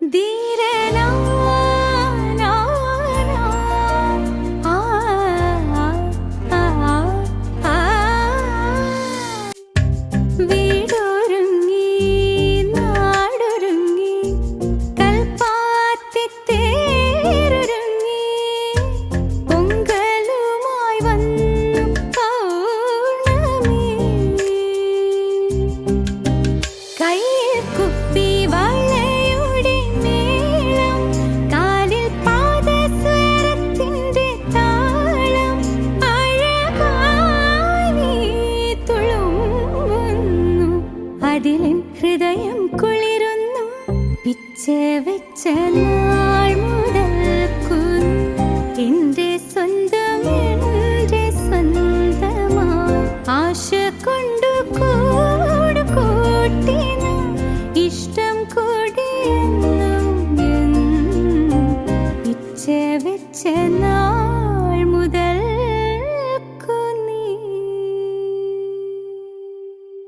Be അതിലിൻ ഹൃദയം കുളിരുന്നു. പിച്ച വെച്ച നാൾ ഇഷ്ടം വെച്ച